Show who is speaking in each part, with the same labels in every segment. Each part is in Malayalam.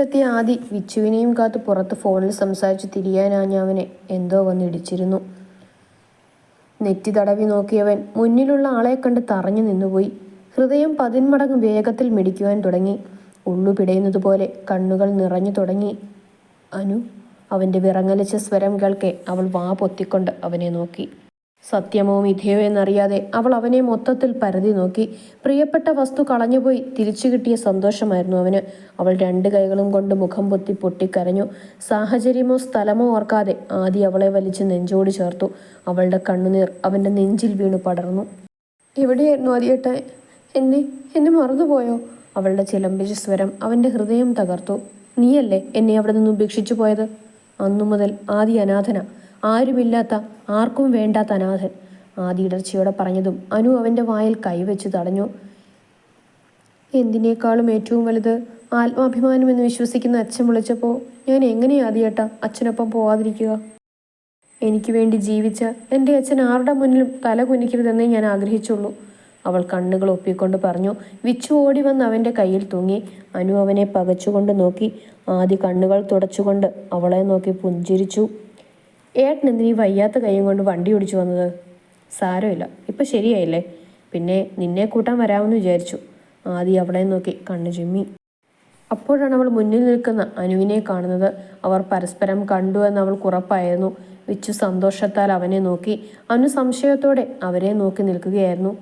Speaker 1: വീട്ടിലെത്തിയ ആദി വിച്ചുവിനെയും കാത്ത് പുറത്ത് ഫോണിൽ സംസാരിച്ച് തിരിയാനാഞ്ഞവനെ എന്തോ വന്നിടിച്ചിരുന്നു നെറ്റി തടവി നോക്കിയവൻ മുന്നിലുള്ള ആളെ കണ്ട് തറഞ്ഞു നിന്നുപോയി. ഹൃദയം പതിന്മടങ്ങ് വേഗത്തിൽ മിടിക്കുവാൻ തുടങ്ങി. ഉള്ളു പിടയുന്നതുപോലെ കണ്ണുകൾ നിറഞ്ഞു തുടങ്ങി. അനു അവന്റെ വിറങ്ങലിച്ച സ്വരം കേൾക്കെ അവൾ വാ പൊത്തിക്കൊണ്ട് അവനെ നോക്കി. സത്യമോ മിഥ്യയോ എന്നറിയാതെ അവൾ അവനെ മൊത്തത്തിൽ പരതി നോക്കി. പ്രിയപ്പെട്ട വസ്തു കളഞ്ഞുപോയി. തിരിച്ചു കിട്ടിയ സന്തോഷമായിരുന്നു അവന്. അവൾ രണ്ട് കൈകളും കൊണ്ട് മുഖം പൊത്തി പൊട്ടിക്കരഞ്ഞു. സാഹചര്യമോ സ്ഥലമോ ഓർക്കാതെ ആദി അവളെ വലിച്ച് നെഞ്ചോട് ചേർത്തു. അവളുടെ കണ്ണുനീർ അവന്റെ നെഞ്ചിൽ വീണു പടർന്നു. എവിടെയായിരുന്നു ആദ്യേട്ടൻ എന്നെ എന്നെ മറന്നുപോയോ? അവളുടെ ചിലമ്പിച്ച സ്വരം അവന്റെ ഹൃദയം തകർത്തു. നീയല്ലേ എന്നെ അവിടെ നിന്ന് ഉപേക്ഷിച്ചു പോയത് അന്നു മുതൽ ആദി അനാഥന. ആരുമില്ലാത്ത ആർക്കും വേണ്ടാത്ത അനാഥൻ. ആദി ഇടർച്ചയോടെ പറഞ്ഞതും അനു അവന്റെ വായിൽ കൈവച്ച് തടഞ്ഞു. എന്തിനേക്കാളും ഏറ്റവും വലുത് ആത്മാഭിമാനം എന്ന് വിശ്വസിക്കുന്ന അച്ഛൻ വിളിച്ചപ്പോൾ ഞാൻ എങ്ങനെയാ ആദ്യേട്ടാ അച്ഛനൊപ്പം പോവാതിരിക്കുക? എനിക്ക് വേണ്ടി ജീവിച്ച എന്റെ അച്ഛൻ ആരുടെ മുന്നിലും തല കുനിക്കരുതെന്നേ ഞാൻ ആഗ്രഹിച്ചുള്ളൂ. അവൾ കണ്ണുകൾ ഒപ്പിക്കൊണ്ട് പറഞ്ഞു. വിച്ചു ഓടി വന്ന് അവന്റെ കയ്യിൽ തൂങ്ങി. അനു അവനെ പകച്ചുകൊണ്ട് നോക്കി. ആദ്യ കണ്ണുകൾ തുടച്ചുകൊണ്ട് അവളെ നോക്കി പുഞ്ചിരിച്ചു. ഏട്ടൻ എന്തിനീ വയ്യാത്ത കൈയും കൊണ്ട് വണ്ടി ഓടിച്ചു വന്നത്? സാരമില്ല. ഇപ്പം ശരിയായില്ലേ? പിന്നെ നിന്നെ കൂട്ടാൻ വരാമെന്ന് വിചാരിച്ചു. ആദ്യം അവിടെ നോക്കി കണ്ണു ചിമ്മി. അപ്പോഴാണ് അവൾ മുന്നിൽ നിൽക്കുന്ന അനുവിനെ കാണുന്നത്. അവർ പരസ്പരം കണ്ടു എന്ന് അവൾക്ക് ഉറപ്പായിരുന്നു. വിച്ചു സന്തോഷത്താൽ അവനെ നോക്കി. അനു സംശയത്തോടെ അവരെ നോക്കി നിൽക്കുകയായിരുന്നു.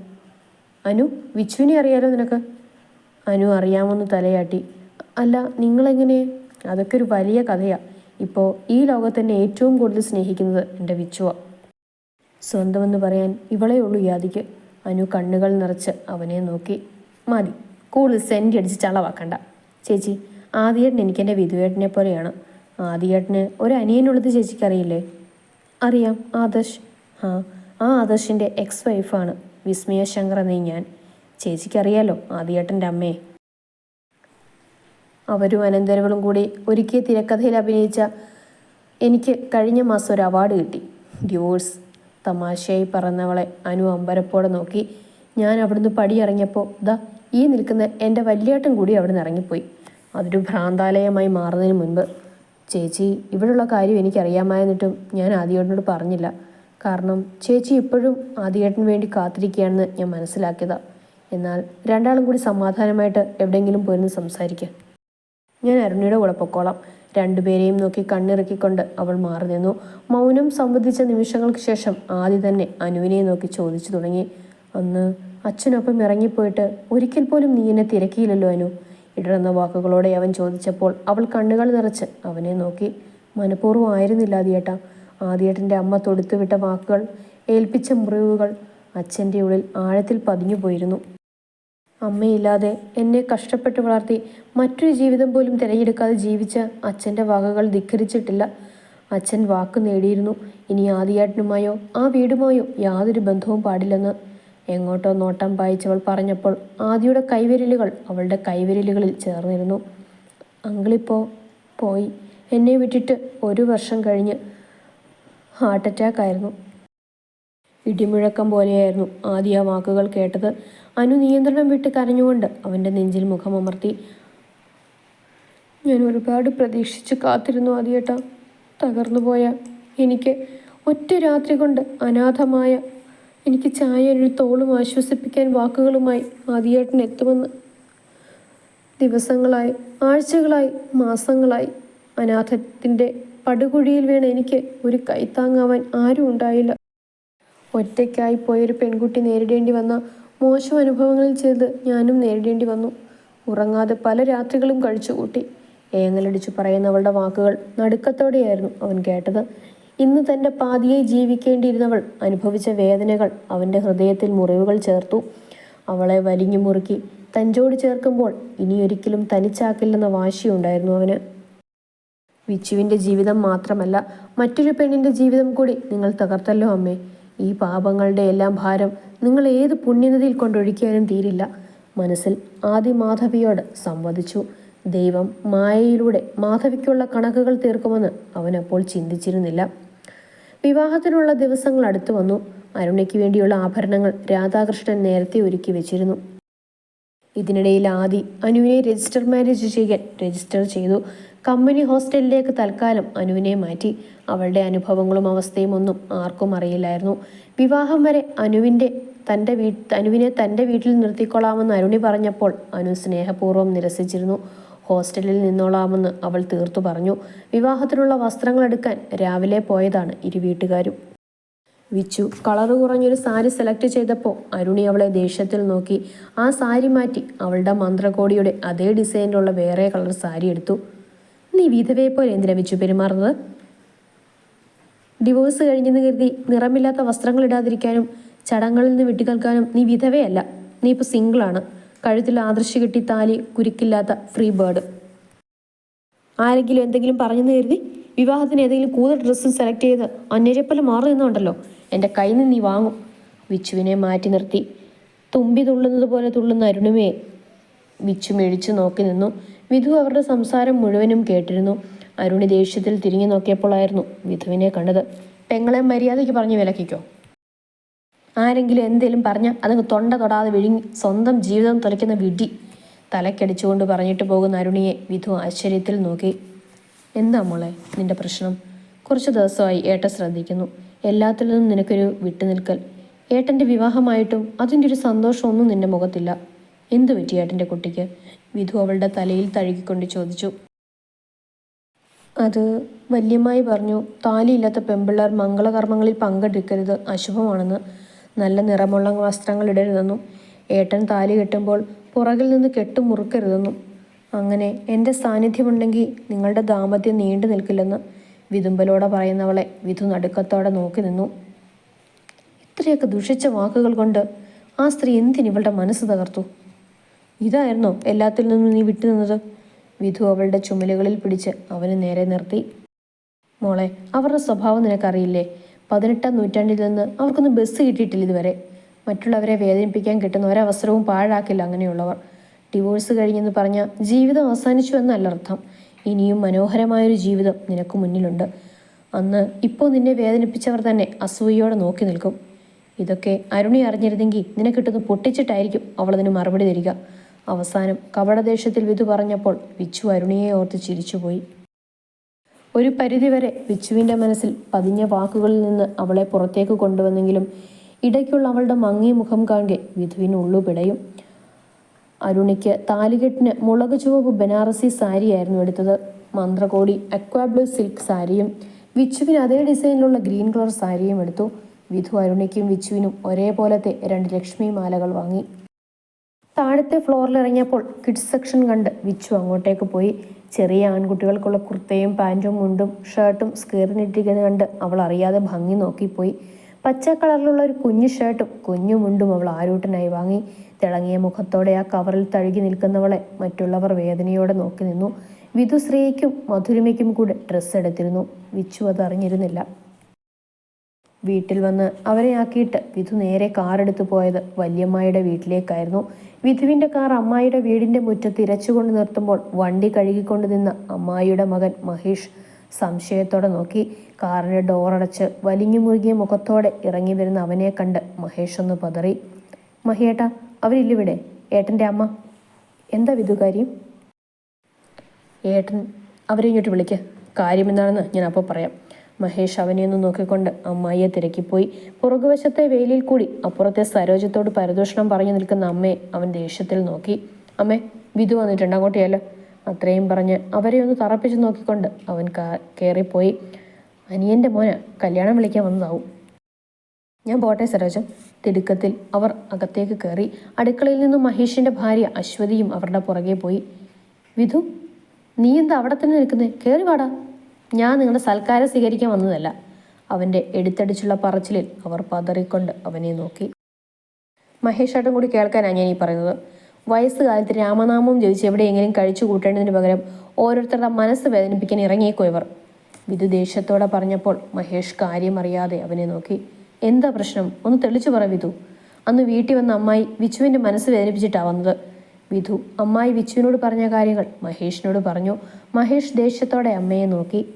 Speaker 1: അനു വിച്ചുവിനെ അറിയാലോ നിനക്ക്? അനു അറിയാമെന്ന് തലയാട്ടി. അല്ല നിങ്ങളെങ്ങനെ? അതൊക്കെ ഒരു വലിയ കഥയാ. ഇപ്പോൾ ഈ ലോകത്തെന്നെ ഏറ്റവും കൂടുതൽ സ്നേഹിക്കുന്നത് എന്റെ വിച്ചുവ. സ്വന്തമെന്ന് പറയാൻ ഇവളേ ഉള്ളൂ യാദിക്ക് അനു കണ്ണുകൾ നിറച്ച് അവനെ നോക്കി. മതി കൂടുതൽ സെന്റ് അടിച്ച് ചളവാക്കണ്ട. ചേച്ചി ആദിയേട്ടൻ എനിക്ക് എന്റെ വിധുവേട്ടനെ പോലെയാണ്. ആദിയേട്ടന് ഒരു അനിയനുള്ളത് ചേച്ചിക്ക് അറിയില്ലേ? അറിയാം ആദർശ്. ആ ആ ആദർശിന്റെ എക്സ് വൈഫാണ് വിസ്മയ ശങ്കർ എന്നീ ഞാൻ. ചേച്ചിക്കറിയാലോ ആദിയേട്ടന്റെ അമ്മയെ. അവരും അനന്തരവളും കൂടി ഒരുക്കിയ തിരക്കഥയിൽ അഭിനയിച്ച എനിക്ക് കഴിഞ്ഞ മാസം ഒരു അവാർഡ് കിട്ടി. ഡിവോഴ്സ് തമാശയായി പറഞ്ഞവളെ അനു അമ്പരപ്പോടെ നോക്കി. ഞാൻ അവിടുന്ന് പടിയിറങ്ങിയപ്പോൾ ദാ ഈ നിൽക്കുന്ന എന്റെ വല്യേട്ടൻ കൂടി അവിടെ നിന്ന് ഇറങ്ങിപ്പോയി. അതൊരു ഭ്രാന്താലയമായി മാറുന്നതിന് മുൻപ്. ചേച്ചി ഇവിടെയുള്ള കാര്യം എനിക്കറിയാമായിരുന്നിട്ടും ഞാൻ ആദ്യേട്ടനോട് പറഞ്ഞില്ല. കാരണം ചേച്ചി ഇപ്പോഴും ആദ്യേട്ടന് വേണ്ടി കാത്തിരിക്കുകയാണെന്ന് ഞാൻ മനസ്സിലാക്കിയതാണ് എന്നാൽ രണ്ടാളും കൂടി സമാധാനമായിട്ട് എവിടെയെങ്കിലും പോയിരുന്ന് സംസാരിക്കുക ഞാൻ അരുണിയുടെ കൂടെ പൊക്കോളാം. രണ്ടുപേരെയും നോക്കി കണ്ണിറക്കിക്കൊണ്ട് അവൾ മാറി നിന്നു. മൗനം സംബന്ധിച്ച നിമിഷങ്ങൾക്ക് ശേഷം ആദ്യം തന്നെ അനുവിനെ നോക്കി ചോദിച്ചു തുടങ്ങി. അന്ന് അച്ഛനൊപ്പം ഇറങ്ങിപ്പോയിട്ട് ഒരിക്കൽ പോലും നീ എന്നെ തിരക്കിയില്ലല്ലോ അനു? ഇടറുന്ന വാക്കുകളോടെ അവൻ ചോദിച്ചപ്പോൾ അവൾ കണ്ണുകൾ നിറച്ച് അവനെ നോക്കി. മനഃപൂർവം ആയിരുന്നില്ല ആദ്യേട്ട. ആദ്യേട്ടന്റെ അമ്മ തൊടുത്തുവിട്ട വാക്കുകൾ ഏൽപ്പിച്ച മുറിവുകൾ അച്ഛന്റെ ഉള്ളിൽ ആഴത്തിൽ പതിഞ്ഞു പോയിരുന്നു അമ്മയില്ലാതെ എന്നെ കഷ്ടപ്പെട്ട് വളർത്തി മറ്റൊരു ജീവിതം പോലും തിരഞ്ഞെടുക്കാതെ ജീവിച്ച അച്ഛന്റെ വകകൾ ധിക്കരിച്ചിട്ടില്ല. അച്ഛൻ വാക്ക് നേടിയിരുന്നു. ഇനി ആദിയാട്ടിനുമായോ ആ വീടുമായോ യാതൊരു ബന്ധവും പാടില്ലെന്ന്. എങ്ങോട്ടോ നോട്ടം പായിച്ചവൾ പറഞ്ഞപ്പോൾ ആദിയുടെ കൈവിരലുകൾ അവളുടെ കൈവിരലുകളിൽ ചേർന്നിരുന്നു. അങ്കിളിപ്പോൾ പോയി. എന്നെ വിട്ടിട്ട് ഒരു വർഷം കഴിഞ്ഞ് ഹാർട്ട് അറ്റാക്ക് ആയിരുന്നു ഇടിമുഴക്കം പോലെയായിരുന്നു ആദ്യ ആ വാക്കുകൾ കേട്ടത്. അനു നിയന്ത്രണം വിട്ട് കരഞ്ഞുകൊണ്ട് അവന്റെ നെഞ്ചിൽ മുഖമമർത്തി ഞാൻ ഒരുപാട് പ്രതീക്ഷിച്ച് കാത്തിരുന്നു ആദ്യേട്ട. തകർന്നു പോയ എനിക്ക് ഒറ്റ രാത്രി കൊണ്ട് അനാഥമായ എനിക്ക് ചായ ഒരു തോളും ആശ്വസിപ്പിക്കാൻ വാക്കുകളുമായി ആദ്യേട്ടൻ എത്തുമെന്ന്. ദിവസങ്ങളായി ആഴ്ചകളായി മാസങ്ങളായി അനാഥത്തിന്റെ പടുകുഴിയിൽ വീണ എനിക്ക് ഒരു കൈത്താങ്ങാവാൻ ആരും ഉണ്ടായില്ല. ഒറ്റയ്ക്കായി പോയൊരു പെൺകുട്ടി നേരിടേണ്ടി വന്ന മോശം അനുഭവങ്ങളിൽ ചെയ്ത് ഞാനും നേരിടേണ്ടി വന്നു. ഉറങ്ങാതെ പല രാത്രികളും കഴിച്ചു കൂട്ടി. ഏങ്ങലടിച്ചു പറയുന്നവളുടെ വാക്കുകൾ നടുക്കത്തോടെയായിരുന്നു അവൻ കേട്ടത്. ഇന്ന് തന്റെ പാതിയെ ജീവിക്കേണ്ടിയിരുന്നവൾ അനുഭവിച്ച വേദനകൾ അവന്റെ ഹൃദയത്തിൽ മുറിവുകൾ ചേർത്തു. അവളെ വലിഞ്ഞു മുറുക്കി തഞ്ചോട് ചേർക്കുമ്പോൾ ഇനിയൊരിക്കലും തനിച്ചാക്കില്ലെന്ന വാശിയുണ്ടായിരുന്നു അവന്. വിച്ചുവിന്റെ ജീവിതം മാത്രമല്ല മറ്റൊരു പെണ്ണിന്റെ ജീവിതം കൂടി നിങ്ങൾ തകർത്തല്ലോ അമ്മേ. ഈ പാപങ്ങളുടെ എല്ലാം ഭാരം നിങ്ങൾ ഏത് പുണ്യനദിയിൽ കൊണ്ടൊഴിക്കാനും തീരില്ല. മനസ്സിൽ ആദി മാധവിയോട് സംവദിച്ചു. ദൈവം മായയിലൂടെ മാധവിക്കുള്ള കണക്കുകൾ തീർക്കുമെന്ന് അവൻ അപ്പോൾ ചിന്തിച്ചിരുന്നില്ല. വിവാഹത്തിനുള്ള ദിവസങ്ങൾ അടുത്തു വന്നു. അരുണയ്ക്ക് വേണ്ടിയുള്ള ആഭരണങ്ങൾ രാധാകൃഷ്ണൻ നേരത്തെ ഒരുക്കി വെച്ചിരുന്നു. ഇതിനിടയിൽ ആദി അനുവിനെ രജിസ്റ്റർ മാരേജ് ചെയ്യാൻ രജിസ്റ്റർ ചെയ്തു. കമ്പനി ഹോസ്റ്റലിലേക്ക് തൽക്കാലം അനുവിനെ മാറ്റി. അവളുടെ അനുഭവങ്ങളും അവസ്ഥയും ഒന്നും ആർക്കും അറിയില്ലായിരുന്നു. വിവാഹം വരെ അനുവിന്റെ തന്റെ വീ അനുവിനെ തന്റെ വീട്ടിൽ നിർത്തിക്കൊള്ളാമെന്ന് അരുണി പറഞ്ഞപ്പോൾ അനു സ്നേഹപൂർവം നിരസിച്ചിരുന്നു. ഹോസ്റ്റലിൽ നിന്നോളാമെന്ന് അവൾ തീർത്തു പറഞ്ഞു. വിവാഹത്തിനുള്ള വസ്ത്രങ്ങൾ എടുക്കാൻ രാവിലെ പോയതാണ് ഇരു വീട്ടുകാരും. വിച്ചു കളറ് കുറഞ്ഞൊരു സാരി സെലക്ട് ചെയ്തപ്പോൾ അരുണി അവളെ ദേഷ്യത്തിൽ നോക്കി. ആ സാരി മാറ്റി അവളുടെ മന്ത്രകോടിയുടെ അതേ ഡിസൈനിലുള്ള വേറെ കളർ സാരി എടുത്തു. നീ വിധവയെ പോലെ എന്തിനാ വിച്ചു പെരുമാറുന്നത്? ഡിവോഴ്സ് കഴിഞ്ഞെന്ന് കരുതി നിറമില്ലാത്ത വസ്ത്രങ്ങൾ ഇടാതിരിക്കാനും ചടങ്ങുകളിൽ നിന്ന് വെട്ടിക്കൽക്കാനും നീ വിധവയല്ല. നീ ഇപ്പോൾ സിംഗിളാണ്. കഴുത്തിൽ ആദർശ് കെട്ടി താലി കുരുക്കില്ലാത്ത ഫ്രീ ബേർഡ്. ആരെങ്കിലും എന്തെങ്കിലും പറഞ്ഞെന്ന് കരുതി വിവാഹത്തിന് ഏതെങ്കിലും കൂടുതൽ ഡ്രസ്സ് സെലക്ട് ചെയ്ത് അന്യരെപ്പോലെ മാറി നിന്നുണ്ടല്ലോ എന്റെ കയ്യിൽ നിന്ന് നീ വാങ്ങും. വിച്ചുവിനെ മാറ്റി നിർത്തി. തുമ്പി തുള്ളുന്നത് പോലെ തുള്ളുന്ന അരുണിമയെ വിച്ചു മേടിച്ചു നോക്കി നിന്നു. വിധു അവരുടെ സംസാരം മുഴുവനും കേട്ടിരുന്നു. അരുണി ദേഷ്യത്തിൽ തിരിഞ്ഞു നോക്കിയപ്പോഴായിരുന്നു വിധുവിനെ കണ്ടത്. പെങ്ങളെ മര്യാദയ്ക്ക് പറഞ്ഞു വിലക്കിക്കോ. ആരെങ്കിലും എന്തേലും പറഞ്ഞാൽ അതങ്ങ് തൊണ്ട തൊടാതെ വിഴുങ്ങി സ്വന്തം ജീവിതം തുലയ്ക്കുന്ന വിഡി തലക്കടിച്ചുകൊണ്ട് പറഞ്ഞിട്ട് പോകുന്ന അരുണിയെ വിധു ആശ്ചര്യത്തിൽ നോക്കി. എന്താ മോളെ നിന്റെ പ്രശ്നം? കുറച്ച് ദിവസമായി ഏട്ടൻ ശ്രദ്ധിക്കുന്നു. എല്ലാത്തിൽ നിന്നും നിനക്കൊരു വിട്ടുനിൽക്കൽ. ഏട്ടന്റെ വിവാഹമായിട്ടും അതിന്റെ ഒരു സന്തോഷമൊന്നും നിന്റെ മുഖത്തില്ല. എന്തു പറ്റി ഏട്ടന്റെ കുട്ടിക്ക്? വിധു അവളുടെ തലയിൽ തഴുകിക്കൊണ്ട് ചോദിച്ചു. അത് വല്യമായി പറഞ്ഞു താലിയില്ലാത്ത പെമ്പിള്ളേർ മംഗളകർമ്മങ്ങളിൽ പങ്കെടുക്കരുത് അശുഭമാണെന്ന്. നല്ല നിറമുള്ള വസ്ത്രങ്ങൾ ഇടരുതെന്നും ഏട്ടൻ താലി കെട്ടുമ്പോൾ പുറകിൽ നിന്ന് കെട്ടു മുറുക്കരുതെന്നും. അങ്ങനെ എന്റെ സാന്നിധ്യമുണ്ടെങ്കിൽ നിങ്ങളുടെ ദാമ്പത്യം നീണ്ടു നിൽക്കില്ലെന്ന് വിതുമ്പലോടെ പറയുന്നവളെ വിധു നടുക്കത്തോടെ നോക്കി നിന്നു. ഇത്രയൊക്കെ ദുഷിച്ച വാക്കുകൾ കൊണ്ട് ആ സ്ത്രീ എന്തിനിവളുടെ മനസ്സ് തകർത്തു? ഇതായിരുന്നോ എല്ലാത്തിൽ നിന്നും നീ വിട്ടുനിന്നത് വിധു അവളുടെ ചുമലുകളിൽ പിടിച്ച് അവന് നേരെ നിർത്തി. മോളെ അവരുടെ സ്വഭാവം നിനക്കറിയില്ലേ? പതിനെട്ടാം നൂറ്റാണ്ടിൽ നിന്ന് അവർക്കൊന്നും ബസ് കിട്ടിയിട്ടില്ല ഇതുവരെ. മറ്റുള്ളവരെ വേദനിപ്പിക്കാൻ കിട്ടുന്ന ഒരവസരവും പാഴാക്കില്ല അങ്ങനെയുള്ളവർ. ഡിവോഴ്സ് കഴിഞ്ഞെന്ന് പറഞ്ഞാൽ ജീവിതം അവസാനിച്ചു എന്നല്ല അർത്ഥം ഇനിയും മനോഹരമായൊരു ജീവിതം നിനക്ക് മുന്നിലുണ്ട്. അന്ന് ഇപ്പോൾ നിന്നെ വേദനിപ്പിച്ചവർ തന്നെ അസൂയയോടെ നോക്കി നിൽക്കും. ഇതൊക്കെ അരുണി അറിഞ്ഞിരുന്നെങ്കിൽ നിനക്കിട്ടൊന്ന് പൊട്ടിച്ചിട്ടായിരിക്കും അവളതിന് മറുപടി തരിക. അവസാനം കപടദേശത്തിൽ വിധു പറഞ്ഞപ്പോൾ വിച്ചു അരുണിയെ ഓർത്ത് ചിരിച്ചുപോയി. ഒരു പരിധിവരെ വിച്ചുവിന്റെ മനസ്സിൽ പതിഞ്ഞ വാക്കുകളിൽ നിന്ന് അവളെ പുറത്തേക്ക് കൊണ്ടുവന്നെങ്കിലും ഇടയ്ക്കുള്ള അവളുടെ മങ്ങിയ മുഖം കാണെ വിധുവിന് ഉള്ളു പിടയും. അരുണിക്ക് താലികെട്ടിന് മുളക് ചുവപ്പ് ബനാറസി സാരിയായിരുന്നു എടുത്തത്. മന്ത്രകോടി അക്വാബ്ലൂ സിൽക്ക് സാരിയും വിച്ചുവിന് അതേ ഡിസൈനിലുള്ള ഗ്രീൻ കളർ സാരിയും എടുത്തു. വിധു അരുണിക്കും വിച്ചുവിനും ഒരേപോലത്തെ രണ്ട് ലക്ഷ്മി മാലകൾ വാങ്ങി. താഴത്തെ ഫ്ലോറിൽ ഇറങ്ങിയപ്പോൾ കിഡ്സ് സെക്ഷൻ കണ്ട് വിച്ചു അങ്ങോട്ടേക്ക് പോയി. ചെറിയ ആൺകുട്ടികൾക്കുള്ള കുർത്തയും പാന്റും മുണ്ടും ഷർട്ടും സ്കേറിനിട്ടിരിക്കുന്നത് കണ്ട് അവൾ അറിയാതെ ഭംഗി നോക്കിപ്പോയി. പച്ച കളറിലുള്ള ഒരു കുഞ്ഞു ഷർട്ടും കുഞ്ഞു മുണ്ടും അവൾ ആരൂട്ടനായി വാങ്ങി. തിളങ്ങിയ മുഖത്തോടെ ആ കവറിൽ തഴുകി നിൽക്കുന്നവളെ മറ്റുള്ളവർ വേദനയോടെ നോക്കി നിന്നു. വിധുശ്രീയ്ക്കും മധുരിമയ്ക്കും കൂടെ ഡ്രസ്സ് എടുത്തിരുന്നു. വിച്ചു അതറിഞ്ഞിരുന്നില്ല വീട്ടിൽ വന്ന് അവരെ ആക്കിയിട്ട് വിധു നേരെ കാറെടുത്ത് പോയത് വല്യമ്മയുടെ വീട്ടിലേക്കായിരുന്നു. വിധുവിന്റെ കാർ അമ്മായിയുടെ വീടിന്റെ മുറ്റത്ത് ഇരച്ചുകൊണ്ട് നിർത്തുമ്പോൾ വണ്ടി കഴുകിക്കൊണ്ട് നിന്ന അമ്മായിയുടെ മകൻ മഹേഷ് സംശയത്തോടെ നോക്കി. കാറിന്റെ ഡോറടച്ച് വലിഞ്ഞു മുറുകിയ മുഖത്തോടെ ഇറങ്ങി വരുന്ന അവനെ കണ്ട് മഹേഷ് ഒന്ന് പതറി. മഹിയേട്ടാ അവരില്ലിവിടെ ഏട്ടന്റെ അമ്മ. എന്താ വിധു കാര്യം? ഏട്ടൻ അവരെ ഇങ്ങോട്ട് വിളിക്കുക കാര്യമെന്താണെന്ന് ഞാൻ അപ്പോൾ പറയാം. മഹേഷ് അവനെ ഒന്ന് നോക്കിക്കൊണ്ട് അമ്മായിയെ തിരക്കിപ്പോയി. പുറകുവശത്തെ വെയിലിൽ കൂടി അപ്പുറത്തെ സരോജത്തോട് പരദൂഷണം പറഞ്ഞു നിൽക്കുന്ന അമ്മയെ അവൻ ദേഷ്യത്തിൽ നോക്കി. അമ്മേ വിധു വന്നിട്ടുണ്ട് അങ്ങോട്ട് ചെല്ലോ അത്രയും പറഞ്ഞ് അവരെ ഒന്ന് തറപ്പിച്ച് നോക്കിക്കൊണ്ട് അവൻ കയറിപ്പോയി അനിയന്റെ മോന് കല്യാണം വിളിക്കാൻ വന്നതാവും. ഞാൻ പോട്ടെ സരോജം. തിടുക്കത്തിൽ അവർ അകത്തേക്ക് കയറി അടുക്കളയിൽ നിന്നും മഹേഷിന്റെ ഭാര്യ അശ്വതിയും അവരുടെ പുറകെ പോയി. വിധു നീ എന്താ അവിടെ തന്നെ നിൽക്കുന്നേ? കയറി വാടാ. ഞാൻ നിങ്ങളുടെ സൽക്കാരം സ്വീകരിക്കാൻ വന്നതല്ല. അവന്റെ എടുത്തടിച്ചുള്ള പറച്ചിലിൽ അവർ പതറിക്കൊണ്ട് അവനെ നോക്കി. മഹേഷേട്ടൻ കൂടി കേൾക്കാനാണ് ഞാൻ ഈ പറയുന്നത്. വയസ്സുകാലത്ത് രാമനാമവും ജപിച്ച് എവിടെയെങ്കിലും കഴിച്ചു കൂട്ടേണ്ടതിന് പകരം ഓരോരുത്തരുടെ മനസ്സ് വേദനിപ്പിക്കാൻ ഇറങ്ങിയേക്കോ ഇവർ വിധു ദേഷ്യത്തോടെ പറഞ്ഞപ്പോൾ മഹേഷ് കാര്യമറിയാതെ അവനെ നോക്കി. എന്താ പ്രശ്നം? ഒന്ന് തെളിച്ചു പറ വിധു. അന്ന് വീട്ടിൽ വന്ന അമ്മായി വിച്ചുവിന്റെ മനസ്സ് വേദനിപ്പിച്ചിട്ടാണ് വന്നത്. വിധു അമ്മായി വിച്ചുവിനോട് പറഞ്ഞ കാര്യങ്ങൾ മഹേഷിനോട് പറഞ്ഞു. മഹേഷ് ദേഷ്യത്തോടെ അമ്മയെ നോക്കി.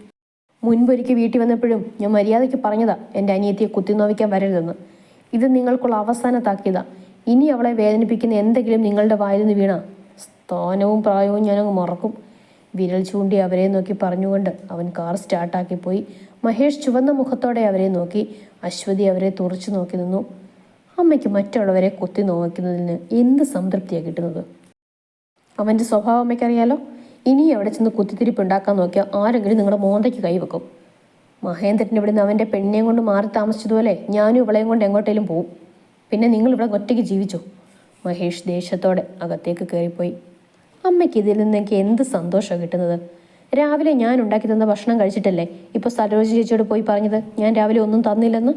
Speaker 1: മുൻപൊരിക്കൽ വീട്ടിൽ വന്നപ്പോഴും ഞാൻ മര്യാദയ്ക്ക് പറഞ്ഞതാ എന്റെ അനിയത്തിയെ കുത്തിനോവിക്കാൻ വരരുതെന്ന്. ഇത് നിങ്ങൾക്കുള്ള അവസാന താക്കിയതാ ഇനി അവളെ വേദനിപ്പിക്കുന്ന എന്തെങ്കിലും നിങ്ങളുടെ വായിൽ നിന്ന് വീണ സ്ഥാനവും പ്രായവും ഞാനങ്ങ് മറക്കും. വിരൽ ചൂണ്ടി അവരെ നോക്കി പറഞ്ഞുകൊണ്ട് അവൻ കാർ സ്റ്റാർട്ടാക്കി പോയി. മഹേഷ് ചുവന്ന മുഖത്തോടെ അവരെ നോക്കി. അശ്വതി അവരെ തുറച്ചു നോക്കി നിന്നു. അമ്മയ്ക്ക് മറ്റുള്ളവരെ കൊത്തി നോക്കുന്നതിന് എന്ത് സംതൃപ്തിയാണ് കിട്ടുന്നത്? അവന്റെ സ്വഭാവം അമ്മയ്ക്കറിയാലോ. ഇനി അവിടെ ചെന്ന് കുത്തിത്തിരിപ്പ് ഉണ്ടാക്കാൻ നോക്കിയാൽ ആരെങ്കിലും നിങ്ങളുടെ മോന്തയ്ക്ക് കൈവെക്കും. മഹേന്ദ്രൻ ഇവിടുന്ന് അവന്റെ പെണ്ണിനെയും കൊണ്ട് മാറി താമസിച്ചതുപോലെ ഞാനും ഇവളെയും കൊണ്ട് എങ്ങോട്ടേലും പോവും. പിന്നെ നിങ്ങൾ ഇവിടെ ഒറ്റയ്ക്ക് ജീവിച്ചു? മഹേഷ് ദേഷ്യത്തോടെ അകത്തേക്ക് കയറിപ്പോയി അമ്മയ്ക്ക് ഇതിൽ നിന്ന് എനിക്ക് എന്ത് സന്തോഷമാണ് കിട്ടുന്നത്? രാവിലെ ഞാൻ ഉണ്ടാക്കി തന്ന ഭക്ഷണം കഴിച്ചിട്ടല്ലേ ഇപ്പോൾ സരോജ ചേച്ചിയോട് പോയി പറഞ്ഞത്? ഞാൻ രാവിലെ ഒന്നും തന്നില്ലെന്ന്?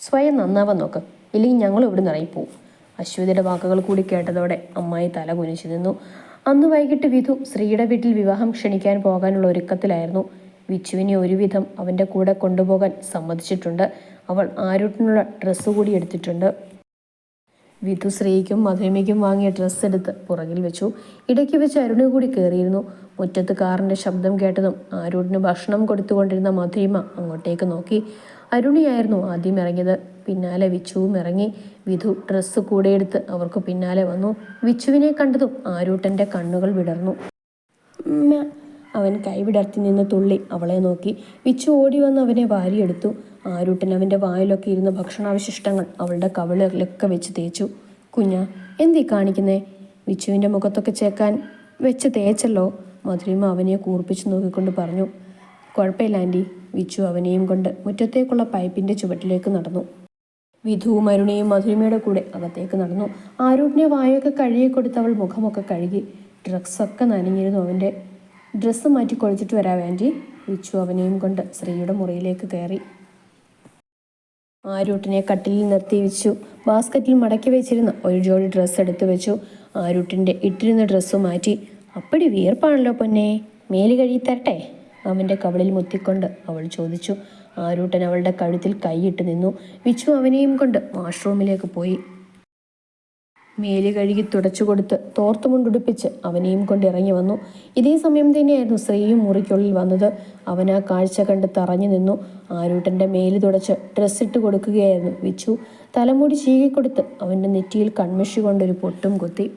Speaker 1: സ്വയം നന്നാവാൻ നോക്ക്. ഇല്ലെങ്കിൽ ഞങ്ങൾ ഇവിടുന്ന് ഇറങ്ങിപ്പോവും. അശ്വതിയുടെ വാക്കുകൾ കൂടി കേട്ടതോടെ അമ്മായി തല കുനിച്ചു നിന്നു. അന്ന് വൈകിട്ട് വിധു ശ്രീയുടെ വീട്ടിൽ വിവാഹം ക്ഷണിക്കാൻ പോകാനുള്ള ഒരുക്കത്തിലായിരുന്നു. വിച്ചുവിനെ ഒരുവിധം അവന്റെ കൂടെ കൊണ്ടുപോകാൻ സമ്മതിച്ചിട്ടുണ്ട്. അവൾ ആരുട്ടിനുള്ള ഡ്രസ്സ് കൂടി എടുത്തിട്ടുണ്ട്. വിധു ശ്രീക്കും മധുമിക്കും വാങ്ങിയ ഡ്രസ്സ് എടുത്ത് പുറകിൽ വെച്ചു. ഇടയ്ക്ക് വെച്ച് അരുണ് കൂടി കയറിയിരുന്നു. മുറ്റത്ത് കാറിന്റെ ശബ്ദം കേട്ടതും ആരൂടിന് ഭക്ഷണം കൊടുത്തുകൊണ്ടിരുന്ന മധുരിമ അങ്ങോട്ടേക്ക് നോക്കി. അരുണിയായിരുന്നു ആദ്യം ഇറങ്ങിയത്. പിന്നാലെ വിച്ചുവും ഇറങ്ങി. വിധു ഡ്രസ്സ് കൂടെ എടുത്ത് അവർക്ക് പിന്നാലെ വന്നു. വിച്ചുവിനെ കണ്ടതും ആരൂട്ടന്റെ കണ്ണുകൾ വിടർന്നു. അവൻ കൈവിടർത്തി നിന്ന് തുള്ളി അവളെ നോക്കി. വിച്ചു ഓടി വന്ന് അവനെ വാരിയെടുത്തു. ആരൂട്ടൻ അവന്റെ വായിലൊക്കെ ഇരുന്ന ഭക്ഷണാവശിഷ്ടങ്ങൾ അവളുടെ കവിളിലൊക്കെ വെച്ച് തേച്ചു. കുഞ്ഞ എന്തീ കാണിക്കുന്നേ? വിച്ചുവിന്റെ മുഖത്തൊക്കെ ചേക്കാൻ വെച്ച് തേച്ചല്ലോ? മധുരിമ അവനെ കൂർപ്പിച്ച് നോക്കിക്കൊണ്ട് പറഞ്ഞു. കുഴപ്പമില്ല ആന്റി വിച്ചു അവനെയും കൊണ്ട് മുറ്റത്തേക്കുള്ള പൈപ്പിന്റെ ചുവട്ടിലേക്ക് നടന്നു. വിധുവും അരുണയും മധുരിമയുടെ കൂടെ അകത്തേക്ക് നടന്നു. ആരൂട്ടിനെ വായൊക്കെ കഴുകി കൊടുത്ത് അവൾ മുഖമൊക്കെ കഴുകി. ഡ്രസ്സൊക്കെ നനഞ്ഞിരുന്നു അവന്റെ ഡ്രസ്സ് മാറ്റി കൊഴിച്ചിട്ട് വരാൻ വേണ്ടി വിച്ചു അവനെയും കൊണ്ട് ശ്രീയുടെ മുറിയിലേക്ക് കയറി. ആരൂട്ടിനെ കട്ടിലിൽ നിർത്തി വെച്ചു. ബാസ്ക്കറ്റിൽ മടക്കി വെച്ചിരുന്ന ഒരു ജോഡി ഡ്രസ്സ് എടുത്തു വെച്ചു. ആരൂട്ടിന്റെ ഇട്ടിരുന്ന ഡ്രസ്സ് മാറ്റി. അപ്പടി വിയർപ്പാണല്ലോ പൊന്നെ. മേൽ കഴുകി തരട്ടെ? അവന്റെ കവളിൽ മുത്തിക്കൊണ്ട് അവൾ ചോദിച്ചു ആരൂട്ടൻ അവളുടെ കഴുത്തിൽ കൈയിട്ട് നിന്നു. വിച്ചു അവനെയും കൊണ്ട് വാഷ്റൂമിലേക്ക് പോയി. മേൽ കഴുകി തുടച്ചു കൊടുത്ത് തോർത്തുമുണ്ടുടുപ്പിച്ച് അവനെയും കൊണ്ട് ഇറങ്ങി വന്നു. ഇതേ സമയം തന്നെയായിരുന്നു സ്ത്രീയും മുറിക്കുള്ളിൽ വന്നത്. അവൻ ആ കാഴ്ച കണ്ട് തറഞ്ഞു നിന്നു. ആരൂട്ടന്റെ മേൽ തുടച്ച് ഡ്രസ്സിട്ട് കൊടുക്കുകയായിരുന്നു വിച്ചു. തലമുടി ചീകിക്കൊടുത്ത് അവന്റെ നെറ്റിയിൽ കൺമിഷി കൊണ്ടൊരു പൊട്ടും കുത്തി.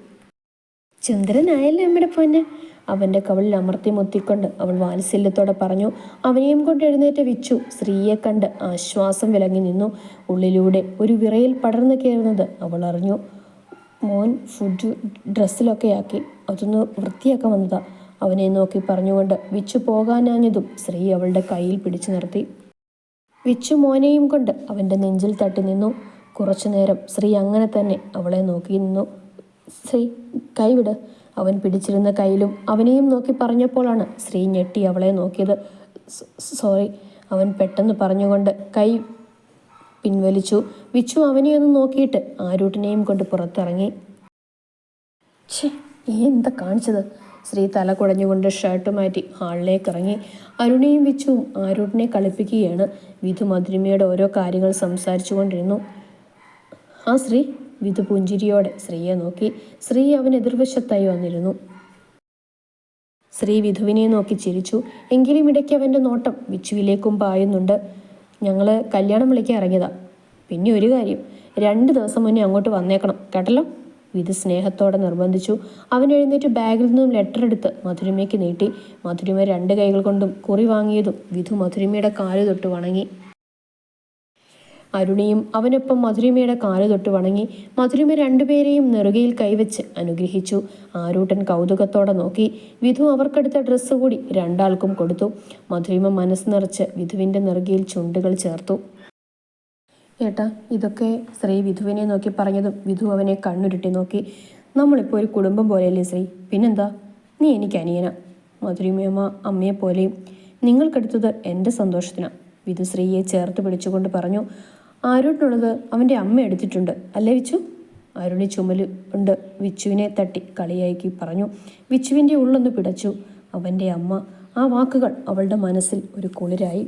Speaker 1: ചന്ദ്രനായല്ലേ നമ്മുടെ പൊന്ന്? അവന്റെ കവളിൽ അമർത്തി മുത്തിക്കൊണ്ട് അവൾ വാത്സല്യത്തോടെ പറഞ്ഞു അവനെയും കൊണ്ട് എഴുന്നേറ്റ് വിച്ചു. സ്ത്രീയെ കണ്ട് ആശ്വാസം വിലങ്ങി നിന്നു. ഉള്ളിലൂടെ ഒരു വിറയിൽ പടർന്നു കയറുന്നത് അവൾ അറിഞ്ഞു. മോൻ ഫുഡ് ഡ്രസ്സിലൊക്കെ ആക്കി അതൊന്ന് വൃത്തിയാക്കാൻ വന്നതാ. അവനെ നോക്കി പറഞ്ഞുകൊണ്ട് വിച്ചു പോകാനാഞ്ഞതും സ്ത്രീ അവളുടെ കയ്യിൽ പിടിച്ചു നിർത്തി. വിച്ചു മോനെയും കൊണ്ട് അവന്റെ നെഞ്ചിൽ തട്ടി നിന്നു. കുറച്ചു നേരം ശ്രീ അങ്ങനെ തന്നെ അവളെ നോക്കി നിന്നു. സ്ത്രീ കൈവിട്. അവൻ പിടിച്ചിരുന്ന കയ്യിലും അവനെയും നോക്കി പറഞ്ഞപ്പോഴാണ് ശ്രീ ഞെട്ടി അവളെ നോക്കിയത്. സോറി. അവൻ പെട്ടെന്ന് പറഞ്ഞുകൊണ്ട് കൈ പിൻവലിച്ചു. വിച്ചു അവനെയൊന്ന് നോക്കിയിട്ട് ആരൂട്ടിനെയും കൊണ്ട് പുറത്തിറങ്ങി. ഛേ എന്താ കാണിച്ചത്? ശ്രീ തല കുടഞ്ഞുകൊണ്ട് ഷർട്ട് മാറ്റി ഹാളിലേക്ക് ഇറങ്ങി. അരുണയും വിച്ചുവും ആരൂട്ടിനെ കളിപ്പിക്കുകയാണ്. വിധു മധുരിമയുടെ ഓരോ കാര്യങ്ങൾ സംസാരിച്ചു കൊണ്ടിരുന്നു ആ ശ്രീ വിധു പുഞ്ചിരിയോടെ ശ്രീയെ നോക്കി. ശ്രീ അവൻ എതിർവശത്തായി വന്നിരുന്നു. ശ്രീ വിധുവിനെ നോക്കി ചിരിച്ചു. എങ്കിലും ഇടയ്ക്ക് അവന്റെ നോട്ടം വിച്ചുവിലേക്കും പായുന്നുണ്ട്. ഞങ്ങൾ കല്യാണം വിളിക്കാൻ ഇറങ്ങിയതാ. പിന്നെ ഒരു കാര്യം. രണ്ട് ദിവസം മുന്നേ അങ്ങോട്ട് വന്നേക്കണം. കേട്ടല്ലോ? വിധു സ്നേഹത്തോടെ നിർബന്ധിച്ചു. അവൻ എഴുന്നേറ്റ് ബാഗിൽ നിന്നും ലെറ്റർ എടുത്ത് മധുരിമയ്ക്ക് നീട്ടി. മധുരിമ രണ്ട് കൈകൾ കൊണ്ടും കുറി വാങ്ങിയതും വിധു മധുരിമയുടെ കാൽ തൊട്ട് വണങ്ങി. അരുണിയും അവനൊപ്പം മധുരിമയുടെ കാൽ തൊട്ട് വണങ്ങി മധുരിമ രണ്ടുപേരെയും നെറുകയിൽ കൈവച്ച് അനുഗ്രഹിച്ചു. ആരൂട്ടൻ കൗതുകത്തോടെ നോക്കി വിധു അവർക്കെടുത്ത ഡ്രസ്സ് കൂടി രണ്ടാൾക്കും കൊടുത്തു. മധുരിമ മനസ്സ് നിറച്ച് വിധുവിന്റെ നെറുകയിൽ ചുണ്ടുകൾ ചേർത്തു. ഏട്ടാ ഇതൊക്കെ ശ്രീ വിധുവിനെ നോക്കി പറഞ്ഞതും വിധു അവനെ കണ്ണുരുട്ടി നോക്കി. നമ്മളിപ്പോൾ ഒരു കുടുംബം പോലെയല്ലേ ശ്രീ? പിന്നെന്താ? നീ എനിക്ക് അനിയന. മധുരിമയമ്മ അമ്മയെപ്പോലെയും നിങ്ങൾക്കെടുത്തത് എന്റെ സന്തോഷത്തിനാണ് വിധു ശ്രീയെ ചേർത്ത് പിടിച്ചുകൊണ്ട് പറഞ്ഞു. ആരോടുള്ളത് അവന്റെ അമ്മ എടുത്തിട്ടുണ്ട്. അല്ലേ വിച്ചു? അരുണി ചുമൽ ഉണ്ട്. വിച്ചുവിനെ തട്ടി കളിയാക്കി പറഞ്ഞു. വിച്ചുവിന്റെ ഉള്ളൊന്ന് പിടച്ചു. അവന്റെ അമ്മ ആ വാക്കുകൾ അവളുടെ മനസ്സിൽ ഒരു കുളിരായി.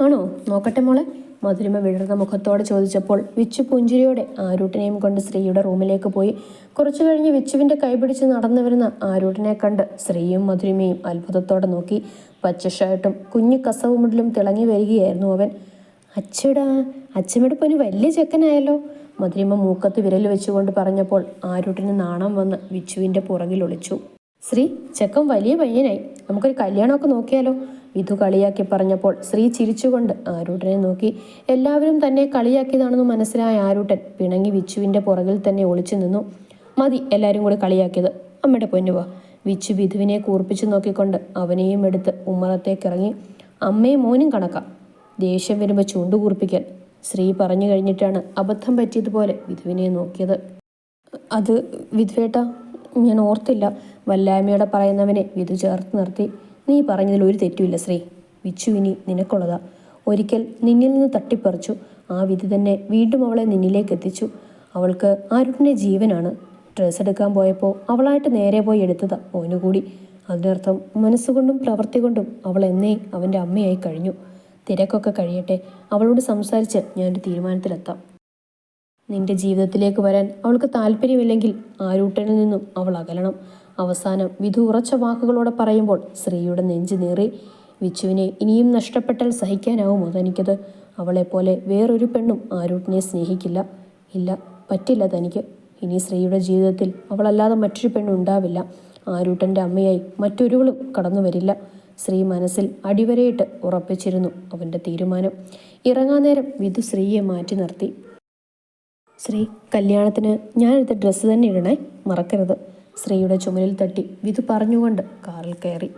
Speaker 1: ആണോ? നോക്കട്ടെ മോളെ. മധുരിമ വിടർന്ന മുഖത്തോടെ ചോദിച്ചപ്പോൾ വിച്ചു പുഞ്ചിരിയോടെ ആരൂട്ടിനെയും കൊണ്ട് ശ്രീയുടെ റൂമിലേക്ക് പോയി. കുറച്ചു കഴിഞ്ഞ് വിച്ചുവിന്റെ കൈപിടിച്ച് നടന്നു വരുന്ന ആരൂട്ടിനെ കണ്ട് ശ്രീയും മധുരിമയും അത്ഭുതത്തോടെ നോക്കി. പച്ചഷായിട്ടും കുഞ്ഞു കസവുമുടിലും തിളങ്ങി വരികയായിരുന്നു അവൻ. അച്ചടാ അച്ചമ്മയുടെ പൊന്നു വലിയ ചെക്കനായല്ലോ. മധുരിമ മൂക്കത്ത് വിരൽ വെച്ചുകൊണ്ട് പറഞ്ഞപ്പോൾ ആരുട്ടിന് നാണം വന്ന് വിച്ചുവിന്റെ പുറകിൽ ഒളിച്ചു. ശ്രീ ചെക്കൻ വലിയ പയ്യനായി. നമുക്കൊരു കല്യാണമൊക്കെ നോക്കിയാലോ? വിധു കളിയാക്കി പറഞ്ഞപ്പോൾ ശ്രീ ചിരിച്ചുകൊണ്ട് ആരൂട്ടനെ നോക്കി. എല്ലാവരും തന്നെ കളിയാക്കിയതാണെന്ന് മനസ്സിലായ ആരൂട്ടൻ പിണങ്ങി വിച്ചുവിന്റെ പുറകിൽ തന്നെ ഒളിച്ചു നിന്നു. മതി എല്ലാവരും കൂടി കളിയാക്കിയത്. അമ്മയുടെ പൊന്നുവാ വിച്ചു വിധുവിനെ കൂർപ്പിച്ചു നോക്കിക്കൊണ്ട് അവനെയും എടുത്ത് ഉമ്മറത്തേക്കിറങ്ങി അമ്മയും മോനും കണക്കാം. ദേഷ്യം വരുമ്പോൾ ചൂണ്ടുകൂർപ്പിക്കാൻ സ്ത്രീ പറഞ്ഞു കഴിഞ്ഞിട്ടാണ് അബദ്ധം പറ്റിയതുപോലെ വിധുവിനെ നോക്കിയത്. അത് വിധുവേട്ട ഞാൻ ഓർത്തില്ല. വല്ലായ്മയോടെ പറയുന്നവനെ വിധു ചേർത്ത് നിർത്തി. നീ പറഞ്ഞതിൽ ഒരു തെറ്റുമില്ല ശ്രീ വിച്ചു ഇനി നിനക്കുള്ളതാ. ഒരിക്കൽ നിന്നിൽ നിന്ന് തട്ടിപ്പറിച്ചു. ആ വിധി തന്നെ വീണ്ടും അവളെ നിന്നിലേക്ക് എത്തിച്ചു. അവൾക്ക് ആരുടെ ജീവനാണ്. ഡ്രസ്സ് എടുക്കാൻ പോയപ്പോൾ അവളായിട്ട് നേരെ പോയി എടുത്തതാ ഓനുകൂടി അതിനർത്ഥം മനസ്സുകൊണ്ടും പ്രവൃത്തി കൊണ്ടും അവൾ എന്നേ അവന്റെ അമ്മയായി കഴിഞ്ഞു. തിരക്കൊക്കെ കഴിയട്ടെ. അവളോട് സംസാരിച്ച് ഞാനൊരു തീരുമാനത്തിലെത്താം. നിന്റെ ജീവിതത്തിലേക്ക് വരാൻ അവൾക്ക് താല്പര്യമില്ലെങ്കിൽ ആരൂട്ടനിൽ നിന്നും അവൾ അകലണം. അവസാനം വിധു ഉറച്ച വാക്കുകളോടെ പറയുമ്പോൾ ശ്രീയുടെ നെഞ്ചു നീറി. വിച്ചുവിനെ ഇനിയും നഷ്ടപ്പെട്ടാൽ സഹിക്കാനാവുമോ തനിക്കത് അവളെപ്പോലെ വേറൊരു പെണ്ണും ആരൂട്ടിനെ സ്നേഹിക്കില്ല. ഇല്ല പറ്റില്ല തനിക്ക്. ഇനി ശ്രീയുടെ ജീവിതത്തിൽ അവളല്ലാതെ മറ്റൊരു പെണ്ണുണ്ടാവില്ല. ആരൂട്ടന്റെ അമ്മയായി മറ്റൊരുവളും കടന്നു വരില്ല ശ്രീ മനസ്സിൽ അടിവരയിട്ട് ഉറപ്പിച്ചിരുന്നു അവന്റെ തീരുമാനം. ഇറങ്ങാൻ നേരം വിധു സ്ത്രീയെ മാറ്റി നിർത്തി. ശ്രീ കല്യാണത്തിന് ഞാനെടുത്ത ഡ്രസ്സ് തന്നെ ഇടണേ മറക്കരുത് ശ്രീയുടെ ചുമലിൽ തട്ടി വിധു പറഞ്ഞുകൊണ്ട് കാറിൽ കയറി.